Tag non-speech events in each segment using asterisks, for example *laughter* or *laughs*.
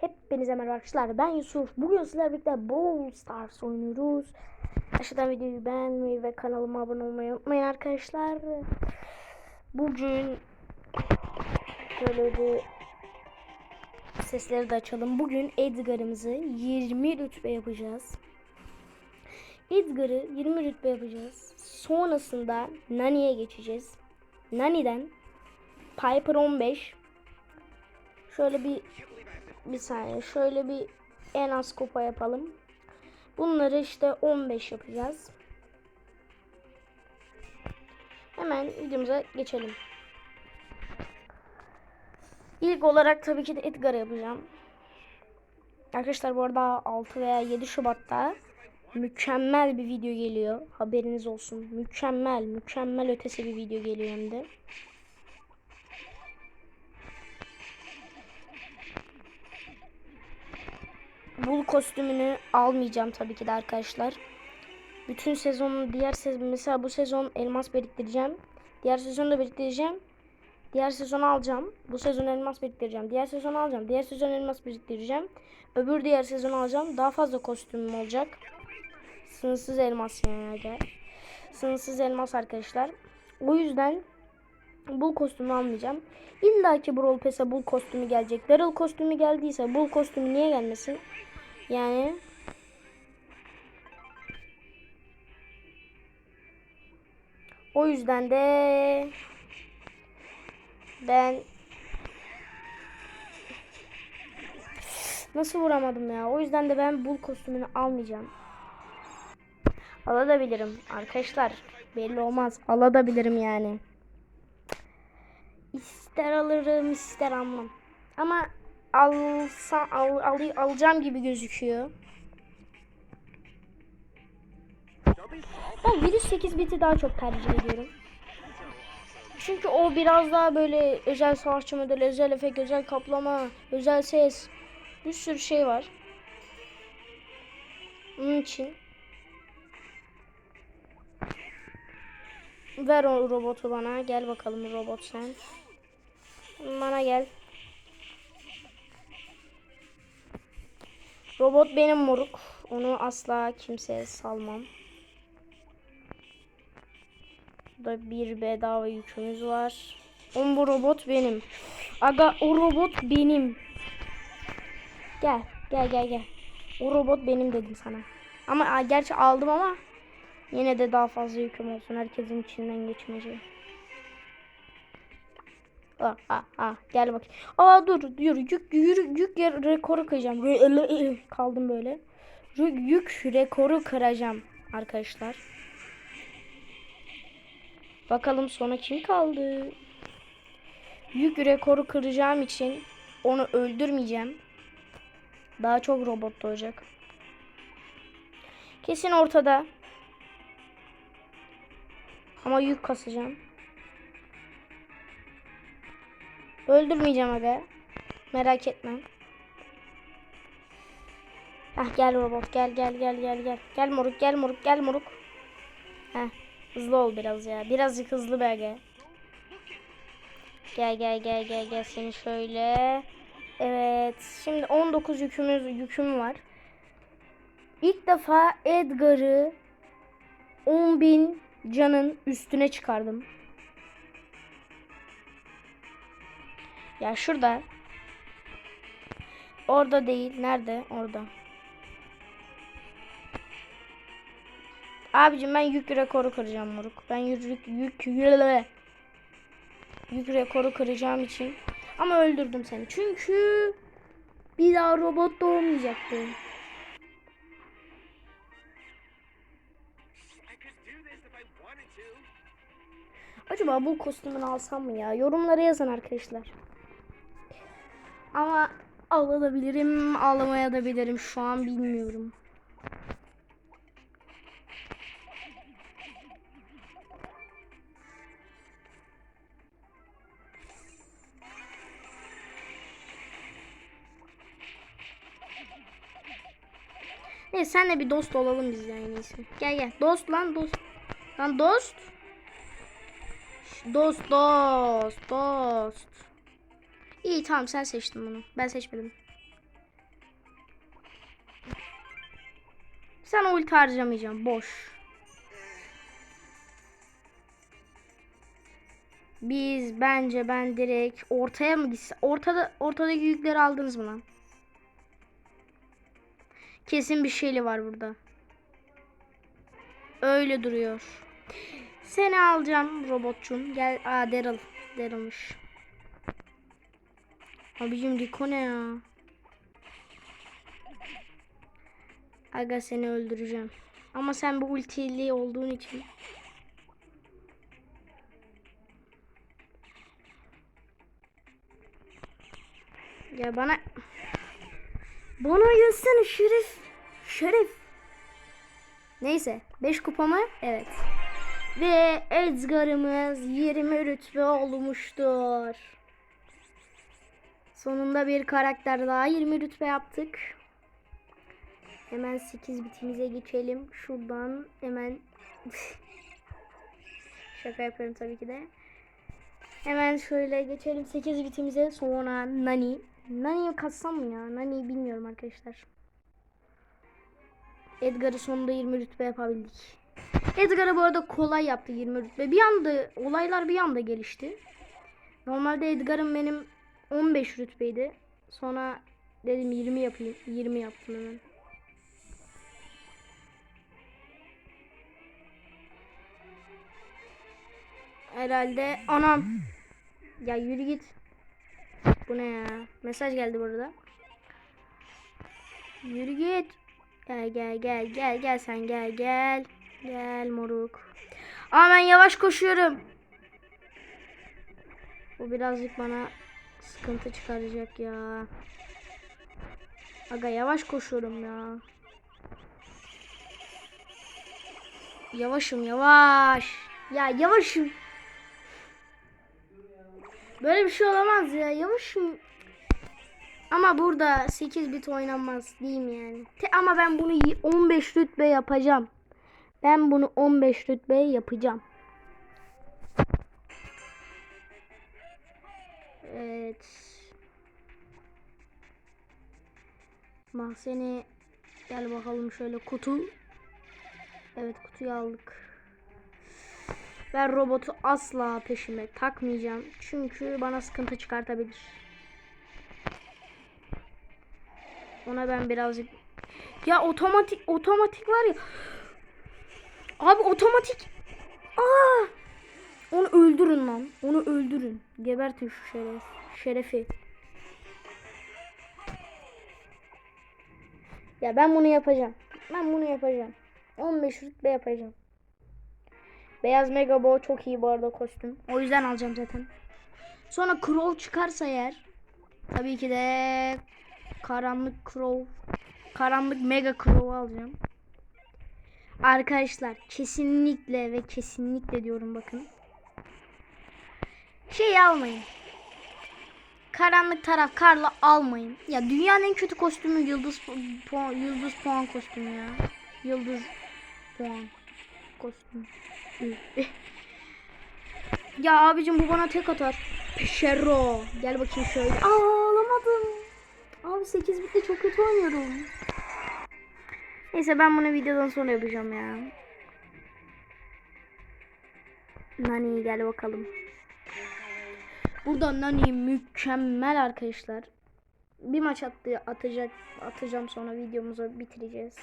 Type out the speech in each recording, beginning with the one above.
Hepinize merhaba arkadaşlar. Ben Yusuf. Bugün sizlerle birlikte Brawl Stars oynuyoruz. Aşağıdan videoyu beğenmeyi ve kanalıma abone olmayı unutmayın arkadaşlar. Bugün şöyle bir sesleri de açalım. Bugün Edgar'ımızı 20 rütbe yapacağız. Edgar'ı 20 rütbe yapacağız. Sonrasında Nani'ye geçeceğiz. Nani'den Piper 15 Şöyle bir bir saniye şöyle bir en az kupa yapalım. Bunları işte 15 yapacağız. Hemen videomuza geçelim. İlk olarak tabii ki de Edgar yapacağım. Arkadaşlar bu arada 6 veya 7 Şubat'ta mükemmel bir video geliyor. Haberiniz olsun. Mükemmel, mükemmel ötesi bir video geliyor hem de. Bul kostümünü almayacağım tabii ki de arkadaşlar. Bütün sezonun diğer sezon mesela bu sezon elmas biriktireceğim. Diğer sezonu da biriktireceğim. Diğer sezonu alacağım. Bu sezon elmas biriktireceğim. Diğer sezon alacağım. Diğer sezon elmas biriktireceğim. Öbür diğer sezon alacağım. Daha fazla kostümüm olacak. Sınırsız elmas yani. Sınırsız elmas arkadaşlar. O yüzden bul kostümü almayacağım. İlla ki Brawl Pass'e bul kostümü gelecek. Daryl kostümü geldiyse bul kostümü niye gelmesin? Yani o yüzden de ben nasıl vuramadım ya? O yüzden de ben bul kostümünü almayacağım. Alabilirim arkadaşlar. Belli olmaz. Alabilirim yani. İster alırım ister almam. Ama alsa al, al, alacağım gibi gözüküyor. Ben virüs 8 biti daha çok tercih ediyorum. Çünkü o biraz daha böyle özel savaşçı modeli, özel efekt, özel kaplama, özel ses. Bir sürü şey var. Onun için. Ver o robotu bana. Gel bakalım robot sen. Bana gel. Robot benim moruk. Onu asla kimseye salmam. Burada bir bedava yükümüz var. On bu robot benim. Aga o robot benim. Gel gel gel gel. O robot benim dedim sana. Ama gerçi aldım ama yine de daha fazla yüküm olsun. Herkesin içinden geçmeyeceğim. Ah, ah, ah. Gel bak. Aa dur dur yük yürü yük yer- rekoru kıracağım. Kaldım böyle. Yük, rekoru kıracağım arkadaşlar. Bakalım sona kim kaldı? Yük rekoru kıracağım için onu öldürmeyeceğim. Daha çok robot doğacak. Kesin ortada. Ama yük kasacağım. Öldürmeyeceğim aga. Merak etme. Heh gel robot gel gel gel gel gel. Gel moruk gel moruk gel moruk. Heh hızlı ol biraz ya. Birazcık hızlı be aga. Gel gel gel gel gel seni şöyle. Evet şimdi 19 yükümüz yüküm var. İlk defa Edgar'ı 10.000 canın üstüne çıkardım. Ya şurada. Orada değil. Nerede? Orada. Abicim ben yük rekoru kıracağım moruk. Ben yük yük yük yük, rekoru kıracağım için. Ama öldürdüm seni. Çünkü bir daha robot doğmayacaktı. Acaba bu kostümünü alsam mı ya? Yorumlara yazın arkadaşlar. Ama alabilirim, alamaya da bilirim. Şu an bilmiyorum. Neyse senle bir dost olalım biz yani en. Gel gel. Dost lan dost. Lan dost. Dost dost dost. İyi tamam sen seçtin bunu. Ben seçmedim. Sen ulti harcamayacağım. Boş. Biz bence ben direkt ortaya mı gitsem? Ortada ortadaki yükleri aldınız mı lan? Kesin bir şeyli var burada. Öyle duruyor. Seni alacağım robotçum. Gel. Aa Daryl. Daryl'mış. Abicim Rico ne ya? Aga seni öldüreceğim. Ama sen bu ultili olduğun için. Ya bana bana yazsana şerif. Şerif. Neyse 5 kupa mı? Evet. Ve Edgar'ımız 20 rütbe olmuştur. Sonunda bir karakter daha 20 rütbe yaptık. Hemen 8 bitimize geçelim. Şuradan hemen *laughs* şaka yapıyorum tabii ki de. Hemen şöyle geçelim 8 bitimize. Sonra Nani. Nani'yi katsam mı ya? Nani'yi bilmiyorum arkadaşlar. Edgar'ı sonunda 20 rütbe yapabildik. Edgar'ı bu arada kolay yaptı 20 rütbe. Bir anda olaylar bir anda gelişti. Normalde Edgar'ım benim 15 rütbeydi. Sonra dedim 20 yapayım. 20 yaptım hemen. Herhalde anam. Ya yürü git. Bu ne ya? Mesaj geldi burada. Yürü git. Gel gel gel gel gel sen gel gel. Gel moruk. Aa ben yavaş koşuyorum. Bu birazcık bana sıkıntı çıkaracak ya. Aga yavaş koşuyorum ya. Yavaşım yavaş. Ya yavaşım. Böyle bir şey olamaz ya. Yavaşım. Ama burada 8 bit oynanmaz diyeyim yani. Te ama ben bunu y- 15 rütbe yapacağım. Ben bunu 15 rütbe yapacağım. Evet. Mahzeni gel bakalım şöyle kutu. Evet kutuyu aldık. Ben robotu asla peşime takmayacağım. Çünkü bana sıkıntı çıkartabilir. Ona ben birazcık ya otomatik otomatik var ya. Abi otomatik. Aa! Onu öldürün lan. Onu öldürün. Gebertin şu şeref. Şerefi. Ya ben bunu yapacağım. Ben bunu yapacağım. 15 rütbe yapacağım. Beyaz Mega Bow çok iyi bu arada kostüm. O yüzden alacağım zaten. Sonra Crow çıkarsa eğer tabii ki de karanlık Crow karanlık Mega Crow'u alacağım. Arkadaşlar kesinlikle ve kesinlikle diyorum bakın. Şey almayın. Karanlık taraf Karla almayın. Ya dünyanın en kötü kostümü yıldız puan, yıldız puan kostümü ya. Yıldız puan kostüm. *laughs* ya abicim bu bana tek atar. Peşero. Gel bakayım şöyle. Aa alamadım. Abi 8 bitti çok kötü oynuyorum. Neyse ben bunu videodan sonra yapacağım ya. Nani gel bakalım. Burada Nani mükemmel arkadaşlar. Bir maç attı atacak atacağım sonra videomuzu bitireceğiz.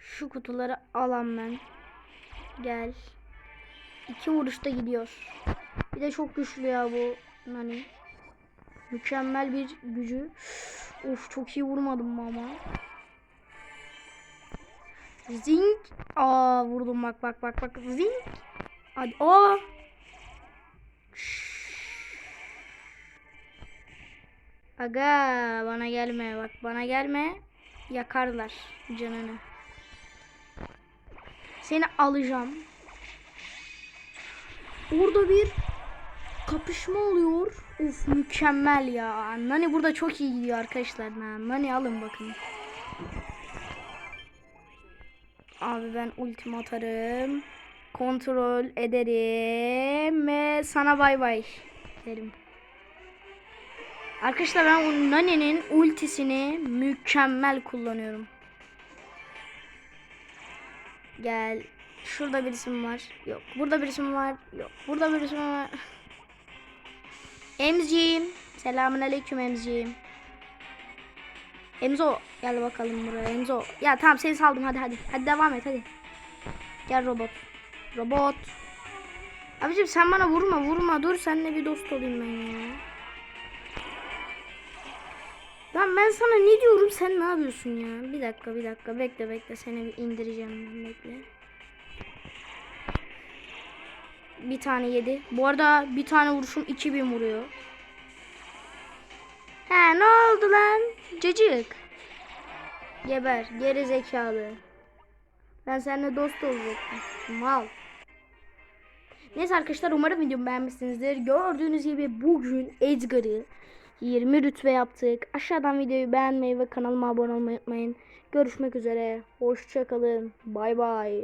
Şu kutuları alan ben. Gel. İki vuruşta gidiyor. Bir de çok güçlü ya bu Nani. Mükemmel bir gücü. Of çok iyi vurmadım ama. Zing. Aa vurdum bak bak bak bak. Zing. Hadi. Aa. Aga bana gelme bak bana gelme. Yakarlar canını. Seni alacağım. Orada bir kapışma oluyor. Uf mükemmel ya. Nani burada çok iyi gidiyor arkadaşlar. Nani alın bakın. Abi ben ultimi atarım. Kontrol ederim. Ve sana bay bay derim. Arkadaşlar ben Nani'nin ultisini mükemmel kullanıyorum. Gel. Şurada birisi mi var? Yok. Burada birisi mi var? Yok. Burada birisi mi var? *laughs* Emziğim. Selamun aleyküm emziğim. Emzo gel bakalım buraya Emzo. Ya tamam seni saldım hadi hadi. Hadi devam et hadi. Gel robot. Robot. Abicim sen bana vurma vurma dur seninle bir dost olayım ben ya. Lan ben sana ne diyorum sen ne yapıyorsun ya? Bir dakika bir dakika bekle bekle seni bir indireceğim ben bekle. Bir tane yedi. Bu arada bir tane vuruşum 2000 vuruyor. He ne oldu lan? Cacık. Geber geri zekalı. Ben seninle dost olacaktım. Mal. Neyse arkadaşlar umarım videomu beğenmişsinizdir. Gördüğünüz gibi bugün Edgar'ı 20 rütbe yaptık. Aşağıdan videoyu beğenmeyi ve kanalıma abone olmayı unutmayın. Görüşmek üzere. Hoşçakalın. Bay bay.